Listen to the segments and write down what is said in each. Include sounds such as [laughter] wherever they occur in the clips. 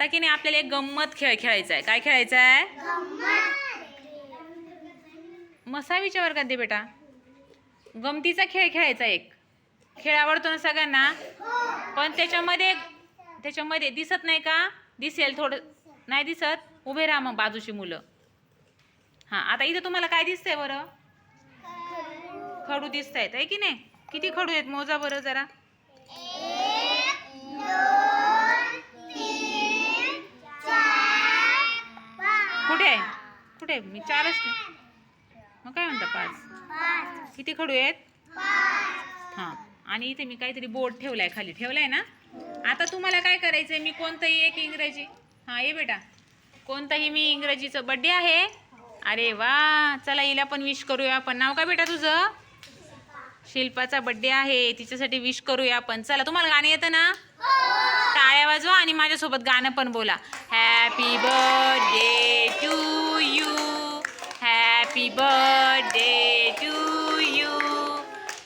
आता की नाही आपल्याला एक गंमत खेळ खेळायचा आहे. काय खेळायचं आहे? मसावीच्या वर्गात दे बेटा. गमतीचा खेळ खेळायचा एक. खेळ आवडतो ना सगळ्यांना? पण त्याच्यामध्ये त्याच्यामध्ये दिसत नाही का? दिसेल थोडं नाही दिसत? उभे राहा मग बाजूची मुलं. हां आता इथं तुम्हाला काय दिसतंय बरं? खडू दिसत आहेत आहे की नाही? किती खडू आहेत? मोजा बरं जरा. कुठे आहे? कुठे आहे? मी चारच मग काय म्हणता पाच? किती खडू आहेत? हां. आणि इथे मी काहीतरी बोर्ड ठेवलाय खाली. ठेवलाय ना? आता तुम्हाला काय करायचंय? मी कोणतंही एक इंग्रजी हां ये बेटा. कोणतंही मी इंग्रजीचं बड्डे आहे. अरे वा. चला हिला पण विश करूया आपण. नाव काय बेटा तुझं? शिल्पाचा बड्डे आहे. तिच्यासाठी विश करूया आपण. चला तुम्हाला गाणं येतं ना? टाळ्या वाजवा आणि माझ्यासोबत गाणं पण बोला. Happy birthday to you happy birthday to you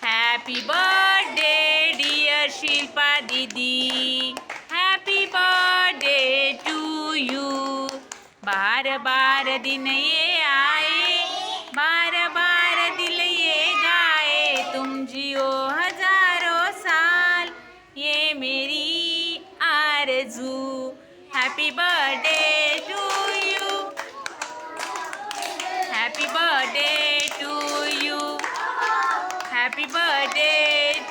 happy birthday dear Shilpa दीदी हॅपी बर्थडे टू यू बार बार दिन ये happy birthday to you happy birthday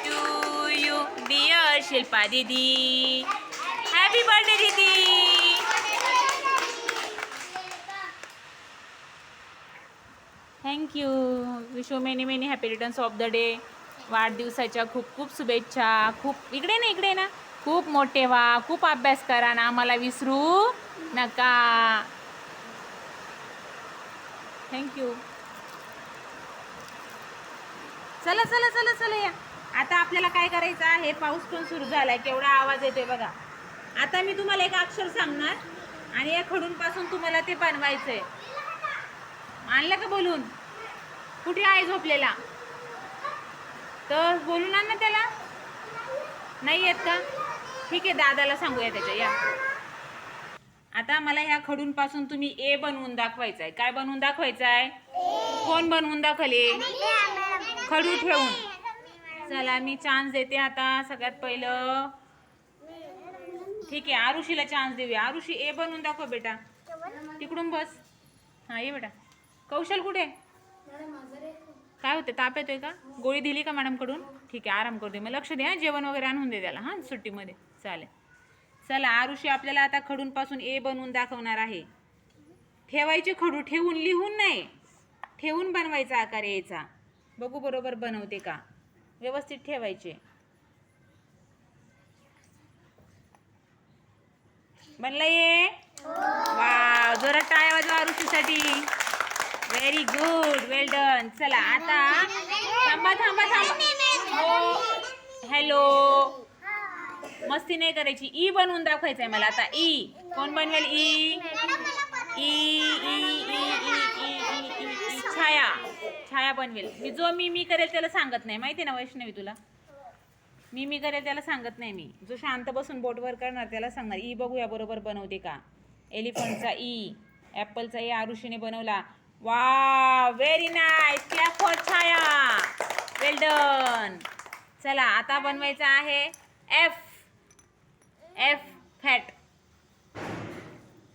to you dear Shilpa दीदी हैप्पी बर्थडे दीदी thank you wish you many many happy returns of the day वाढदिवसाच्या खूप खूप शुभेच्छा. खूप इकडे ना इकडे ना. खूप मोठे व्हा. खूप अभ्यास करा ना. आम्हाला विसरू नका. थँक्यू चला चला चला चला या. आता आपल्याला काय करायचं आहे? पाऊस पण सुरू झालाय. केवढा आवाज येतोय बघा. आता मी तुम्हाला एक अक्षर सांगणार आणि या खडूंपासून तुम्हाला ते बनवायचंय. आणलं का बोलून? कुठे आहे झोपलेला? तर बोलून आण ना त्याला. नाही येत का? ठीक आहे दादाला सांगूया त्याच्या. या. आता मला ह्या खडूंपासून तुम्ही ए बनवून दाखवायचं आहे काय बनवून दाखवायचं आहे कोण बनवून दाखवले? खडू ठेवून. चला मी चान्स देते आता सगळ्यात पहिलं. ठीक आहे आरुषीला चान्स देऊया. आरुषी ए बनवून दाखव बेटा. तिकडून बस. हां ये बेटा. कौशल कुठे? काय होते ताप येतोय का? गोळी दिली का मॅडमकडून ठीक आहे आराम करू दे. मग लक्ष दे हा जेवण वगैरे आणून दे त्याला. हां सुट्टीमध्ये. चालेल. चला आरुषी आपल्याला आता खडूंपासून ए बनवून दाखवणार आहे. ठेवायचे खडू ठेवून लिहून नाही. ठेवून बनवायचा आकार यायचा. बघू बरोबर बनवते का? व्यवस्थित ठेवायचे. बनला ये? वा जरा टाळ्या वाजवा आरुषीसाठी. व्हेरी गुड वेल डन चला आता थांबा थांबा थांबा. हॅलो मस्ती नाही करायची. ई बनवून दाखवायचंय मला आता. ई. कोण बनवेल? ई? छाया. छाया बनवेल. मी जो मी मी करेल त्याला सांगत नाही. माहिती ना वैष्णवी तुला? मी मी करेल त्याला सांगत नाही मी. जो शांत बसून बोटवर करणार त्याला सांगणार. ई बघूया बरोबर बनवते का? एलिफंटचा ई. ॲपलचा ई आरुषीने बनवला. वा very nice clap for Chhaya. Well done चला आता बनवायचं आहे एफ एफ फॅट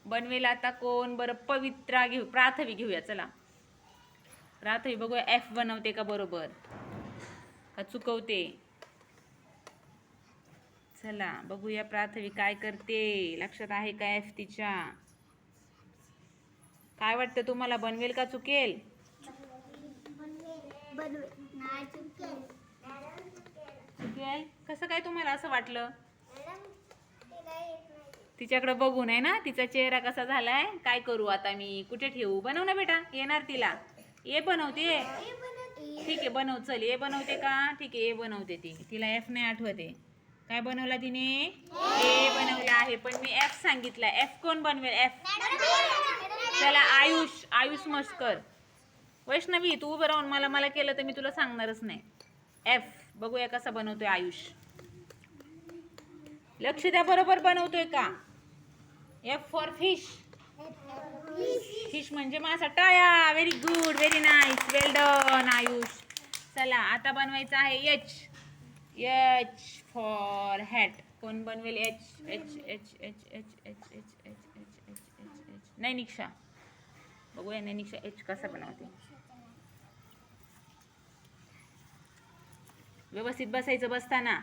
बनवेल आता कोण? बरं पवित्रा घेऊ प्राथवी घेऊया चला. प्राथवी बघूया एफ बनवते का बरोबर? का चुकवते? चला बघूया प्राथवी काय करते. लक्षात आहे का एफ तिच्या? काय वाटतं तुम्हाला बनवेल का चुकेल. चुकेल? कसं काय तुम्हाला असं वाटलं? तिच्याकडं बघून आहे ना तिचा चेहरा कसा झालाय? काय करू आता मी? कुठे ठेवू? बनव ना बेटा येणार तिला. ये बनवते. ठीक आहे बनव चल. ए बनवते का? ठीक आहे ए बनवते ती. तिला एफ नाही आठवते. काय बनवला तिने? ए बनवला आहे पण मी एफ सांगितला. एफ कोण बनवेल? एफ चला आयुष. आयुष मस्कर. वैष्णवी तू उभं राहून मला मला केलं तर मी तुला सांगणारच नाही. एफ बघूया कसा बनवतोय आयुष. लक्ष द्या बरोबर बनवतोय का? एफ फॉर फिश फिश म्हणजे मासा. टाळ्या. Very good very nice well done Ayush. चला आता बनवायचं आहे एच एच फॉर हॅट कोण बनवेल H H H H H H H H H H H H नाही निक्षा. बघूया नैनिक्षा एच कसा बनवते. व्यवस्थित बसायचं बसताना.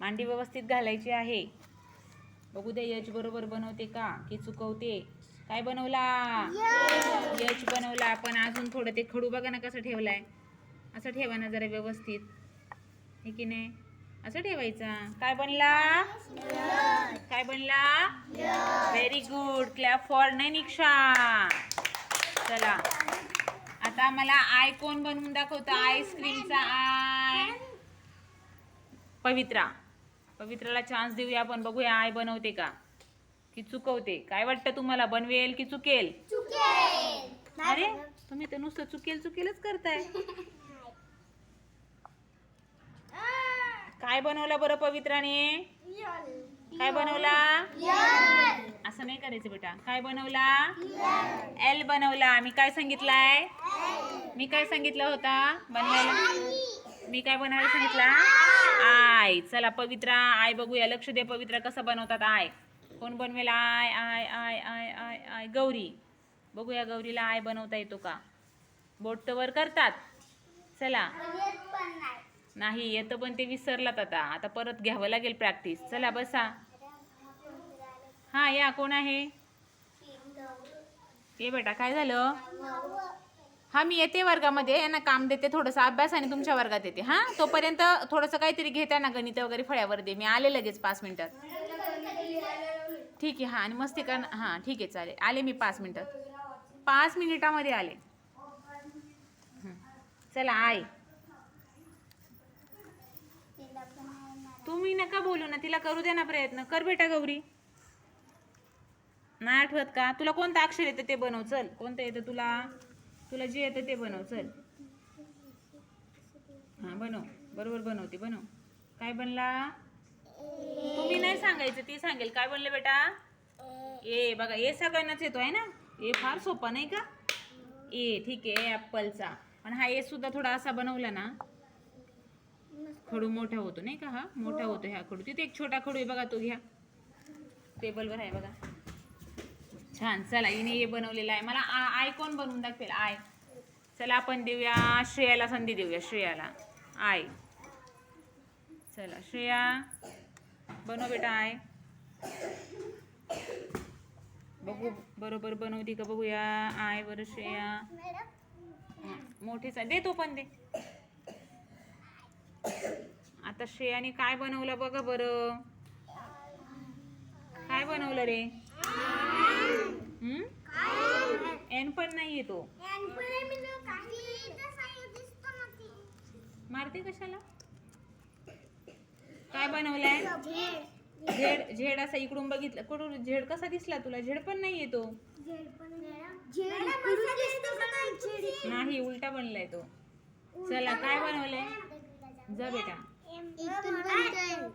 मांडी व्यवस्थित घालायची आहे. बघू दे यच बरोबर बनवते का? की चुकवते? काय बनवला? यच बनवला. पण अजून थोडं ते खडू बघा ना कसं ठेवलाय. असं ठेवा ना जरा व्यवस्थित. हे की नाही? असं ठेवायचा. काय बनला? काय बनला? Very good clap for Nainiksha चला. आता मला आय कोण बनवून दाखवतं? आईस्क्रीमचा आय. पवित्रा. पवित्राला चान्स देऊया आपण. बघूया आय बनवते का? की चुकवते. काय वाटतं तुम्हाला? बनवेल की चुकेल? अरे तुम्ही तर नुसतं चुकेल चुकेलच करताय. काय बनवलं बरं पवित्राने? काय बनवला? असं नाही करायचं बेटा. काय बनवला? एल बनवला. मी काय सांगितलंय? मी काय सांगितलं होता? बनवायला? मी काय बनवायला सांगितला? आय. चला पवित्रा आय बघूया. लक्ष दे पवित्रा कसं बनवतात आय. कोण बनवेल I I I I I I. Gauri. बघूया गौरीला आय बनवता येतो का? बोट तर वर करतात. चला. नाही येतं पण ते विसरलात आता. आता परत घ्यावं लागेल प्रॅक्टिस चला बसा. हा या. कोण आहे? ये बेटा काय झालं? हा मी येते वर्गामध्ये. यांना काम देते थोडंसं. अभ्यास आणि तुमच्या वर्गात येते. हा? तोपर्यंत थोडंसं काहीतरी घेता ना गणित वगैरे फळ्यावर दे. मी आले लगेच पाच मिनिटात. ठीक आहे. हा आणि मस्ती कर हां ठीक आहे. चालेल. आले मी पाच मिनिटात. पाच मिनिटामध्ये आले. चला आय तुम्ही नका बोलू ना. तिला करू दे ना प्रयत्न. कर बेटा गौरी. नाही आठवत का? तुला कोणतं अक्षर येतं ते बनव. चल. कोणतं येतं तुला? तुला जे येतं ते बनव चल. हां बनव. बरोबर बनवते बनव. काय बनला? तुम्ही नाही सांगायचं ती सांगेल. काय बनलं बेटा? ए बघा ए सगळ्यांनाच येतो आहे ना? ए फार सोपा नाही का? ए ठीक आहे ॲपलचा. आणि हा ए सुद्धा थोडा असा बनवला ना. खडू मोठा होतो नाही का हा? मोठा होतो ह्या खडू. तिथे एक छोटा खडू आहे बघा तो घ्या. टेबलवर आहे बघा. छान. चला हिने हे बनवलेलं आहे. मला आय कोण बनवून दाखवेल? आय चला आपण देऊया श्रेयाला संधी देऊया श्रेयाला. आय चला श्रेया. बनव बेटा आय बघू बरोबर बनवली का बघूया. आय बरं श्रेया. हं, मोठेच आहे. दे तो पण दे. आता श्रेयाने काय बनवलं बघा बरं. काय बनवलं रे? एन पण नाहीये तो. मारते कशाला? काय बनवलंय? झेड झेड असा इकडून बघितलं. कुठून? झेड कसा दिसला तुला? झेड पण नाहीये तो. नाही उलटा बनलाय तो. चला काय बनवलंय? जा बेटा.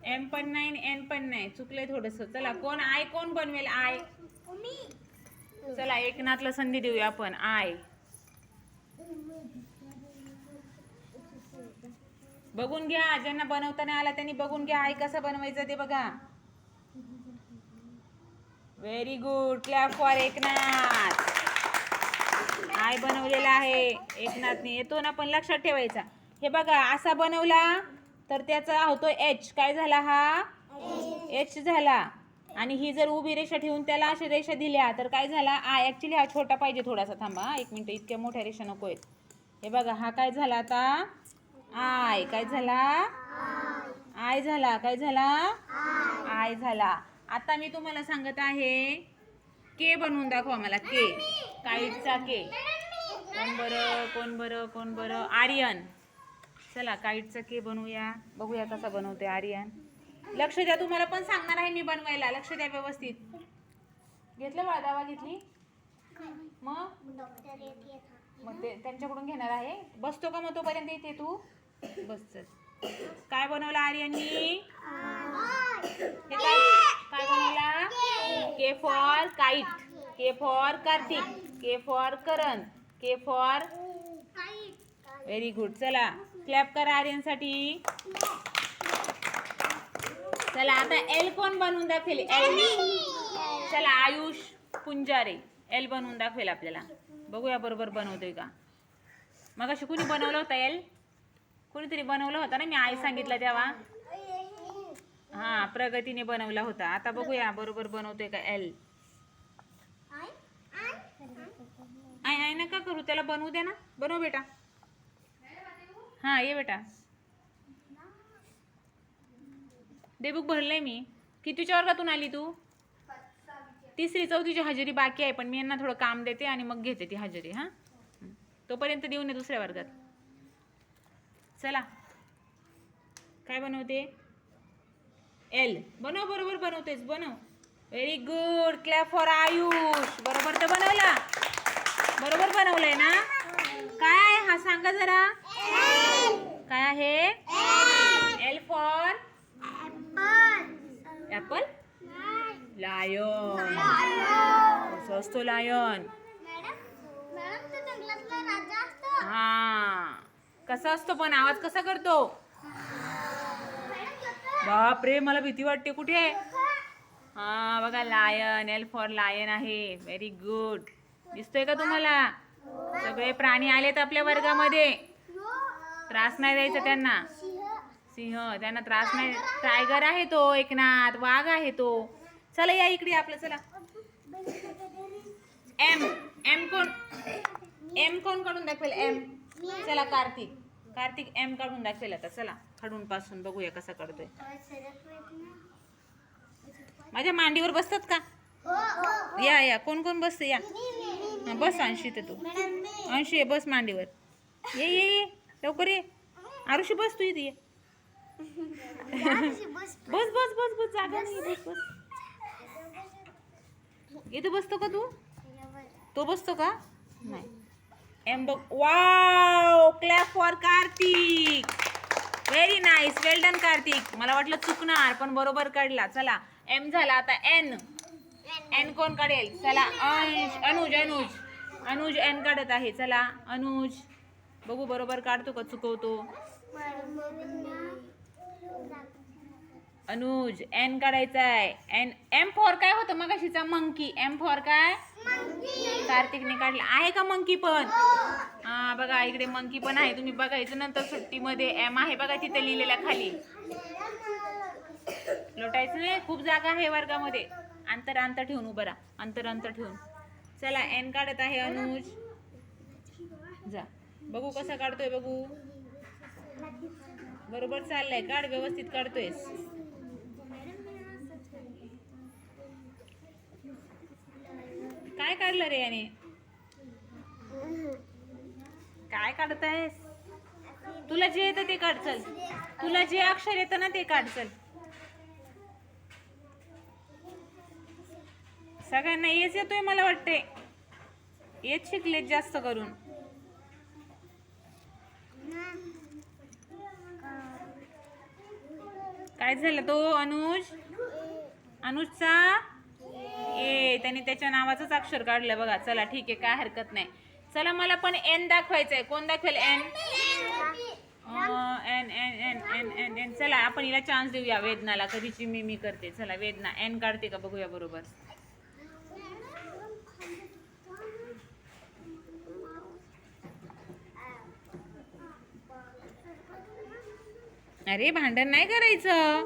एम पण नाही एन पण नाही. चुकलंय थोडस. चला कोण आय कोण बनवेल आय? चला एकनाथला संधी देऊया आपण. आय. बघून घ्या ज्यांना बनवताना आला त्यांनी बघून घ्या आय कसं बनवायचं ते बघा. Very good clap for Eknath. I बनवलेला आहे एकनाथने. येतो ना पण लक्षात ठेवायचा. हे बघा असा बनवला तर त्याचा होतो एच काय झाला हा? एच झाला. आणि ही जर उभी रेषा ठेवून त्याला अशा रेषा दिल्या तर काय झाला? आ ॲक्च्युली हा छोटा पाहिजे थोडासा थांबा एक मिनटं इतक्या मोठ्या रेषा नको आहेत. हे बघा हा काय झाला आता? आय काय झाला? आय झाला. काय झाला? आय झाला. आता मी तुम्हाला सांगत आहे के बनवून दाखवा मला के काईटचा के कोण बरं कोण बरं कोण बरं? आर्यन. चला काईटचा के बनवूया. बघूया कसा बनवते आर्यन. लक्ष द्या तुम्हाला पण सांगणार आहे मी बनवायला. लक्ष द्या व्यवस्थित. घेतलं बाळा दावा घेतली? मग? मग ते त्यांच्याकडून घेणार आहे. बसतो का मग तोपर्यंत इथे तू? बस चल. काय बनवलं आर्यननी? हे काय? काय बनवला? K for kite. K for Kartik. K for Karan. K for? Very good चला. क्लॅप करा आर्यनसाठी चला आता एल कोण बनवून दाखवेल? एल चला आयुष पुंजारे. एल बनवून दाखवेल आपल्याला. बघूया बरोबर बनवतोय का? मग अशी कुणी बनवलं होतं एल कुणीतरी बनवलं होतं ना? मी आई सांगितलं तेव्हा. हा प्रगतीने बनवला होता. आता बघूया बरोबर बनवतोय का एल आय आय नका करू. त्याला बनवू दे ना. बनव बेटा. हा ये बेटा. डेबुक भरलंय मी. कितीच्या वर्गातून आली तू? तिसरी चौथीची हजेरी बाकी आहे पण मी यांना थोडं काम देते आणि मग घेते ती हजेरी हां? तोपर्यंत देऊन ये दुसऱ्या वर्गात. चला. काय बनवते? एल बनव बरोबर बनवतेस बनव. Very good clap for Ayush बरोबर तर बनवला. बरोबर बनवलंय ना? काय हा सांगा जरा. काय आहे? एल फॉर ऍपल लायन असं असतो लायन हा. कसा असतो पण? आवाज कसा करतो? बापरे मला भीती वाटते. कुठे हा बघा लायन एल फॉर लायन आहे. व्हेरी गुड दिसतोय का तुम्हाला? सगळे प्राणी आलेत आपल्या वर्गामध्ये. त्रास नाही द्यायचा त्यांना. सिंह त्यांना त्रास नाही. टायगर आहे तो एकनाथ वाघ आहे तो. चला या इकडे आपलं चला. एम एम कोण? एम कोण काढून दाखवेल? एम चला कार्तिक. कार्तिक एम काढून दाखवेल आता. चला खडून पासून बघूया कसा काढतोय. माझ्या मांडीवर बसतात का? या या. कोण कोण बसते? या. बस अंशी ते तू. अंशी बस मांडीवर. ये ये ये. लवकर ये. आरुषी बस तू इथे बस. बस बस बस जागा नाही बस. बस. इथे बसतो का तू? तो बसतो का? नाही. एम बघ. Wow clap for Karthik. Very nice well done Karthik. मला वाटलं चुकणार पण बरोबर काढला. चला एम झाला आता एन एन कोण काढेल? चला अंश अनुज अनुज. अनुज एन काढत आहे. चला अनुज. बघू बरोबर काढतो का चुकवतो? अनुज एन काढायचा आहे. एन एम फॉर काय होतं मग मंकी एम फॉर काय? कार्तिकने काढला. आहे का मंकी पण? हा बघा इकडे मंकी पण आहे. तुम्ही बघायचं नंतर सुट्टीमध्ये एम आहे. बघा तिथे लिहिलेल्या खाली. लोटायचं नाही? खूप जागा आहे वर्गामध्ये. अंतर अंतर ठेवून उभं राहा. अंतर अंतर ठेवून. चला एन काढत आहे अनुज. जा. बघू कसा काढतोय बघू. बरोबर चाललंय काढ व्यवस्थित काढतोयस. काय काढलं रे याने? काय काढत आहेस तुला जे येतं ते काढ चल. तुला जे अक्षर येतं ना ते काढ चल. सगळ्यांना येच येतोय मला वाटते येच शिकलेत जास्त करून. काय झालं तो अनुज? अनुजचा? ए त्याने त्याच्या नावाचंच अक्षर काढलं बघा. चला ठीक आहे काय हरकत नाही. चला मला पण एन दाखवायचंय. कोण दाखवेल N N N N N N N चला आपण हिला चान्स देऊया वेदनाला. कधीची मी मी करते. चला वेदना. एन काढते का बघूया बरोबर. अरे भांडण नाही करायचं.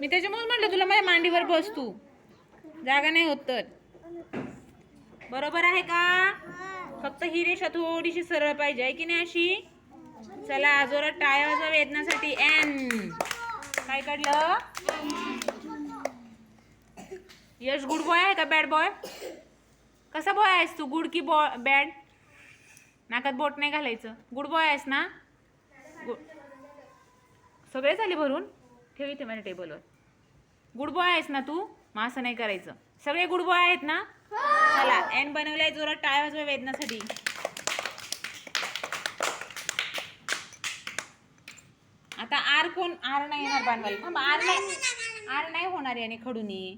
मी त्याच्यामुळे म्हटलं तुला माझ्या मांडीवर बस तू. जागा नाही होत तर. बरोबर आहे का? फक्त ही रेषा थोडीशी सरळ पाहिजे आहे की नाही अशी? चला आजोरा टायर वेदनासाठी एन काय काढलं? यश गुड बॉय आहे का बॅड बॉय कसा बॉय आहेस तू? गुड की बॉ बॅड नाकात बोट नाही घालायचं. गुड बॉय आहेस ना? गुड सगळे झाले भरून? ठेव इथे माझ्या टेबलवर. गुडबॉय आहेस ना तू? मग असं नाही करायचं. सगळे गुडबॉय आहेत ना? चला एन बनवलाय जोरात टाळ्या वाजवा वेदनासाठी. आता आर कोण? आर नाही येणार बनवायला. थांबा आर नाही आर नाही होणार याने खडूनी.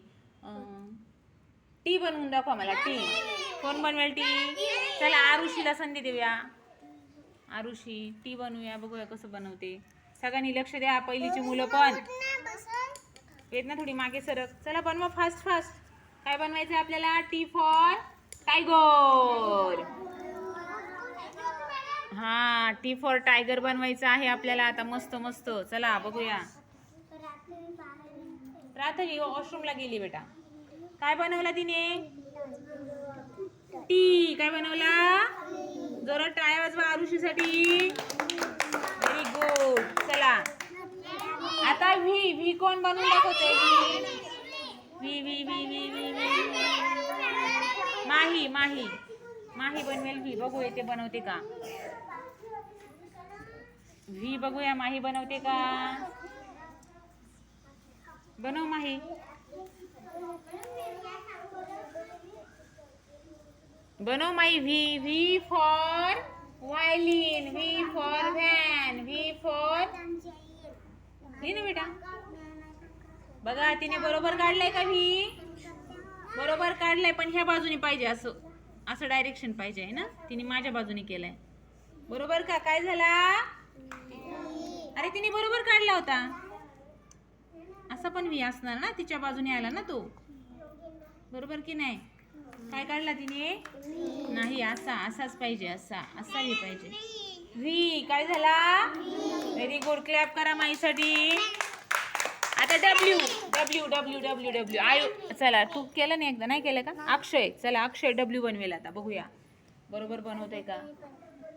टी बनवून दाखवा मला टी. कोण बनवेल टी? चला आरुषीला संधी देऊया. आरुषी टी बनवूया बघूया कसं बनवते. सगळ्यांनी लक्ष द्या पहिलीची मुलं पण. येत ना थोडी मागे सरक. चला बनवा फास्ट फास्ट काय बनवायचं आपल्याला? टी फॉर टायगर हा टी फॉर टायगर बनवायचं आहे आपल्याला आता. मस्त मस्त. चला बघूया. रात्री वॉशरूमला गेली बेटा. काय बनवला तिने? टी काय बनवला? जोरात टाळ्या वाजवा आरुषीसाठी. व्हेरी गुड चला. आता व्ही व्ही कोण बनवून दाखवते V V V V V V V. Mahi Mahi. Mahi बनवेल व्ही. बघूया ते बनवते का? व्ही बघूया माही बनवते का? बनव माही. बनव Mahi V V for violin V for van V for लिही ना बेटा. बघा तिने बरोबर काढलंय का व्ही बरोबर काढलंय पण ह्या बाजूने पाहिजे असं. असं डायरेक्शन पाहिजे आहे ना? तिने माझ्या बाजूने केलंय. बरोबर का? काय झाला? अरे तिने बरोबर काढला होता. असा पण व्ही असणार ना? तिच्या बाजूने आला ना तो. बरोबर की नाही? काय काढला तिने? नाही असा असाच पाहिजे असा असा व्ही पाहिजे व्ही काय झाला? व्हेरी गुड क्लॅप करा माईसाठी. आता W W W W W Ayu चला तू केलं नाही एकदा नाही केलं का? अक्षय चला अक्षय डब्ल्यू बनवेल आता बघूया. बरोबर बनवतोय का?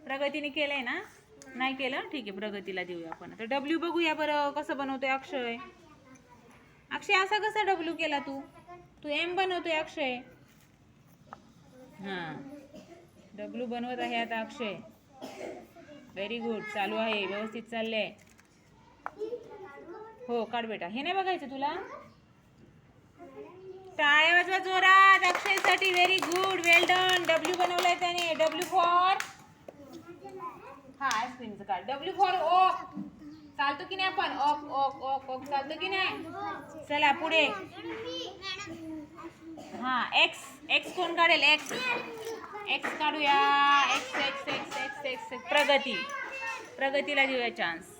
प्रगतीने केलंय ना? नाही केलं? ठीक आहे प्रगतीला देऊया आपण. आता डब्ल्यू बघूया बरं कसं बनवतोय अक्षय. अक्षय असा कसा डब्ल्यू केला तू? तू एम बनवतोय अक्षय. हां. डब्ल्यू बनवत आहे आता अक्षय. व्हेरी गुड चालू आहे. व्यवस्थित चाललंय. हो काढ बेटा. हे नाही बघायचं तुला? टाळ्या वाजवा जोरात. अक्षयसाठी very good well done W बनवलाय त्याने. डब्ल्यू फॉर हा आईस्क्रीमचं कार्ड डब्ल्यू फॉर ओक चालतो की नाही आपण ओक ओक ओक ओक चालतो की नाही? चला पुढे. हा एक्स एक्स कोण काढेल? एक्स एक्स काढूया. X X X X X X Pragati. प्रगतीला देऊया चान्स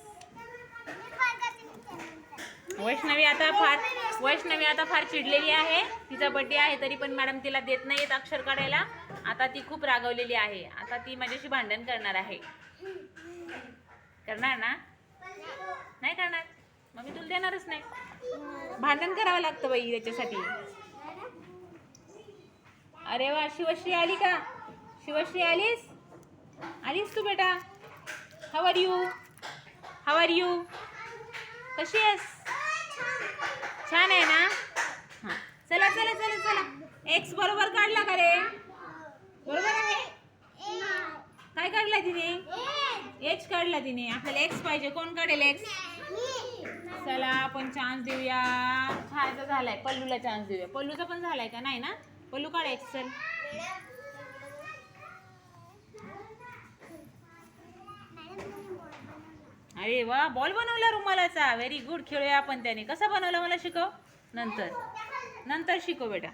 वैष्णवी आता फार वैष्णवी आता फार चिडलेली आहे. तिचा बड्डे आहे तरी पण मॅडम तिला देत नाहीत अक्षर काढायला. आता ती खूप रागवलेली आहे. आता ती माझ्याशी भांडण करणार आहे. करणार ना? नाही करणार. मग मी तुला देणारच नाही. भांडण करावं लागतं बाई त्याच्यासाठी अरे वा शिवश्री आली का? शिवश्री आलीस? आलीस तू बेटा. How are you how are you कशी आहेस? छान आहे ना? हां. चला चला चला चला. एक्स बरोबर काढला का रे? बरोबर आहे? काय काढला तिने? एक्स काढला तिने. आपल्याला एक्स पाहिजे. कोण काढेल एक्स चला आपण चान्स देऊया. खायचा झालाय. पल्लूला चान्स देऊया. पल्लूचा पण झालाय का? नाही ना? पल्लू काढ एक्सेल अरे वा बॉल बनवला रुमालाचा. व्हेरी गुड खेळूया आपण त्याने. कसा बनवला मला शिकव. नंतर. नंतर शिकव बेटा.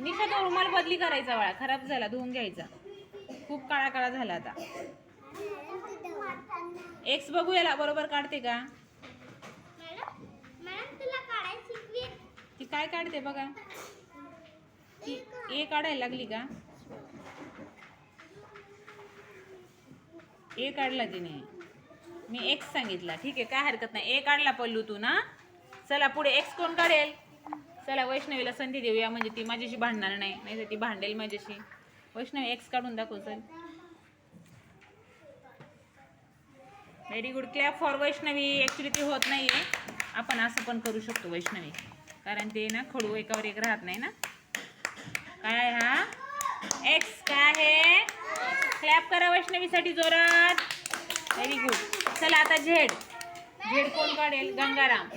निशा तो रुमाल बदली करायचा वाळा खराब झाला. धुवून घ्यायचा. खूप काळा काळा झाला आता. एक्स बघू याला. बरोबर काढते का? ती काय काढते बघा. ती ए काढायला लागली का? ए काढला तिने. मी एक्स सांगितला. ठीक आहे काय हरकत नाही. ए काढला पल्लू तू ना. चला पुढे एक्स कोण काढेल? चला वैष्णवीला संधी देऊया. म्हणजे ती माझ्याशी भांडणार नाही. नाही तर ती भांडेल माझ्याशी. वैष्णवी एक्स काढून दाखव चल. Very good clap for Vaishnavi. Actually ते होत नाही आहे आपण असं पण करू शकतो वैष्णवी. कारण ते ना खडू एकावर एक राहत नाही ना. काय हा? एक्स काय आहे क्लॅप करा वैष्णवीसाठी जोरात. व्हेरी गुड चला आता झेड. झेड कोण काढेल? गंगाराम.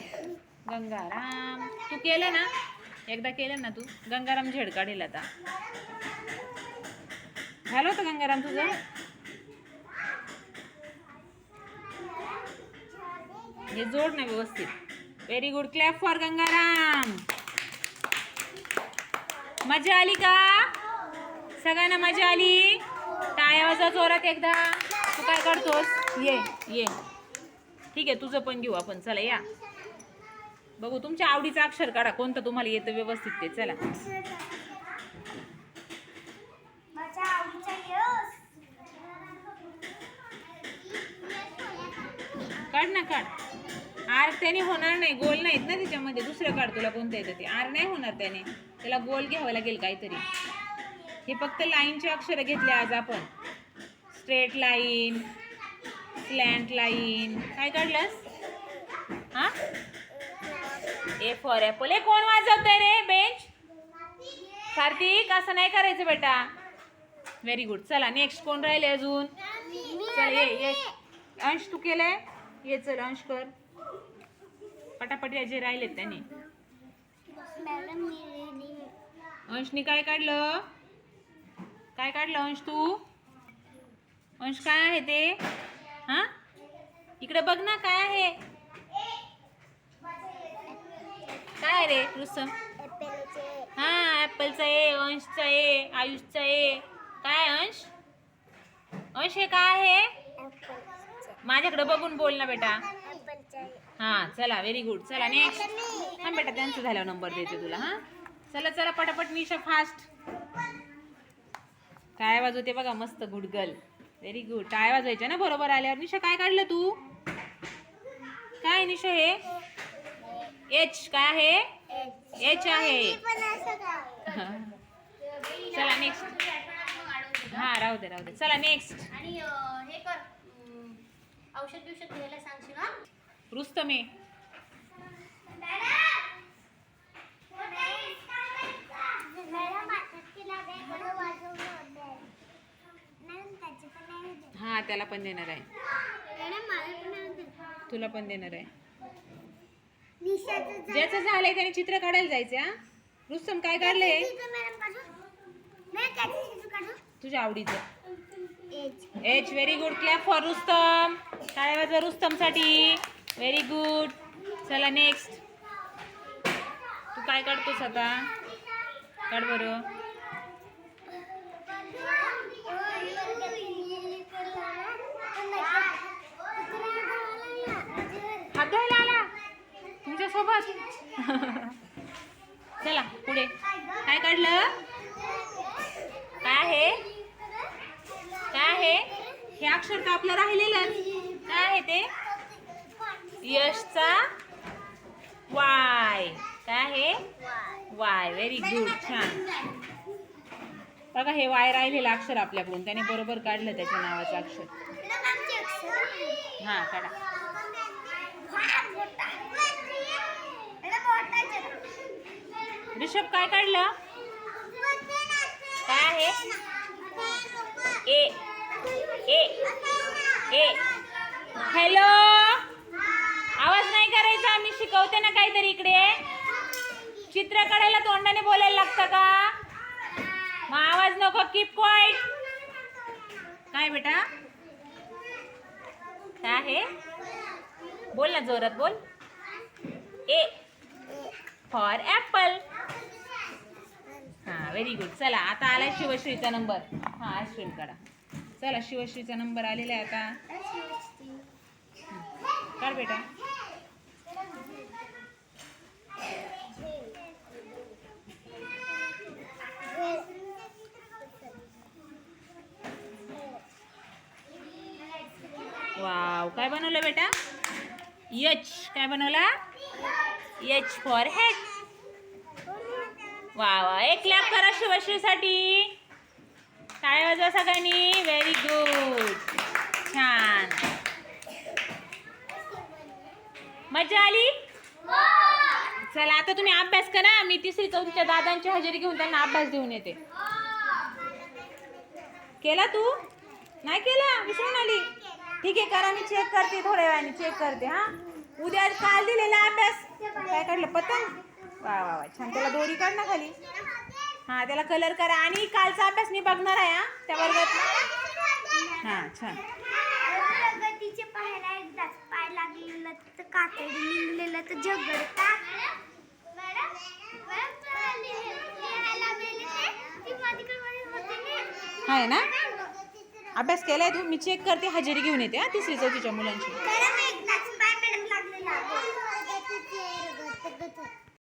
गंगाराम. तू केलं ना? एकदा केलं ना तू? गंगाराम झेड काढेल आता. झालं होतं गंगाराम तुझं? हे जोड ना व्यवस्थित. Very good clap for Gangaram. मजा आली का? सगळ्यांना मजा आली? टाळ्या वाजवा जोरात एकदा? तू काय करतोस? ये ये. ठीक आहे तुझं पण घेऊ आपण. चला या. बघू तुमच्या आवडीचं अक्षर काढा. कोणतं तुम्हाला येतं व्यवस्थित ते. चला. काढ ना काढ. आर त्याने होणार नाही. गोल नाहीत ना त्याच्यामध्ये. दुसरं काढ तुला कोणतं येतं ते. आर नाही होणार त्याने. त्याला गोल घ्यावं लागेल काहीतरी. हे फक्त लाईनचे अक्षरं घेतले आज आपण. Straight line slant line. काय काढलंस? हा? A for apple. हे कोण वाजवतंय रे बेंच? कार्तिक असं नाही करायचं बेटा. व्हेरी गुड चला नेक्स्ट कोण राहिले अजून? चल ये ये. अंश तू केलंय? ये चल अंश कर. पटापट जे राहिलेत त्यांनी. मॅडम मी अंशनी काय काढलं? काय काढलं अंश तू? अंश काय आहे ते? हा? इकडे बघ ना काय आहे? काय आहे रे रुसम हां हा ऍपलचा ए अंशचा ए आयुषचा ए काय अंश? अंश हे काय आहे? माझ्याकडे बघून बोल ना बेटा. हां हा चला व्हेरी गुड चला नेक्स्ट हां बेटा त्यांचं झाल्यावर नंबर देते तुला हा? चला चला पटापट निशा फास्ट टाळ्या वाजवते बघा मस्त गुड गर्ल व्हेरी गुड टाळ्या वाजवायच्या ना बरोबर आल्यावर. निशा काय काढलं तू? काय निशा हे? एच काय आहे? एच आहे. चला नेक्स्ट हा राहू दे राहू दे. चला नेक्स्ट आणि हे कर. औषध बिवषध घ्यायला सांगशील ना रुस्तमे हा त्याला पण देणार आहे. तुला पण देणार आहे. ज्याचं झालंय त्याने चित्र काढायला जायचं हा? रुस्तम काय काढलंय? तुझ्या आवडीचं. H very good clap for Rustam. टाळ्या वाजवा रुस्तमसाठी. व्हेरी गुड चला नेक्स्ट तू काय काढतोस आता? काढ बरं. हात धुवायला आला तुमच्यासोबत. [laughs] चला पुढे. काय काढलं? काय आहे? काय आहे? हे अक्षर तर आपलं राहिलेलं काय आहे ते? यशचा वाय. काय आहे? वाय व्हेरी गुड छान. बघा हे वाय राहिलेलं अक्षर आपल्याकडून. त्याने बरोबर काढलं त्याच्या नावाचं अक्षर. हा काढा. ऋषभ काय काढलं? काय आहे? ए ए ए. हॅलो आवाज नाही करायचा मी शिकवते ना काहीतरी इकडे. चित्र काढायला तोंडाने बोलायला लागतं का? मग आवाज नको कीप क्वाईट काय बेटा? काय आहे? बोल ना जोरात बोल. ए फॉर ॲपल हां व्हेरी गुड चला आता आला शिवश्रीचा नंबर हां अश्विन काढा. चला शिवश्रीचा नंबर आलेला आहे आता. काढ बेटा. वाव. काय बनवलं बेटा? यच. काय बनवला? H for head. वा वा एक क्लॅप करा शिवश्रीसाठी काय वाजवा सगळ्यांनी? व्हेरी गुड छान. मजा आली? चला आता तुम्ही अभ्यास करा. मी तिसरी चौथीच्या दादांची हजेरी घेऊन त्यांना अभ्यास देऊन येते. केला तू? नाही केला? विसरून आली? ठीक आहे करा मी चेक करते थोड्या वेळाने चेक करते हा. उद्या काल दिलेला अभ्यास काय काढलं पतंग? वा वा वा छान. त्याला दोरी काढ ना खाली. हा त्याला कलर करा. आणि कालचा अभ्यास मी बघणार आहे हा त्या वर्गात हा छान. प्रगतीचे पाहायला पाय लागलेलं तर कातडी निघलेलं तर. आहे ना? अभ्यास केलाय तू? मी चेक करते हजेरी घेऊन येते हा तिसरी चौथीच्या मुलांची.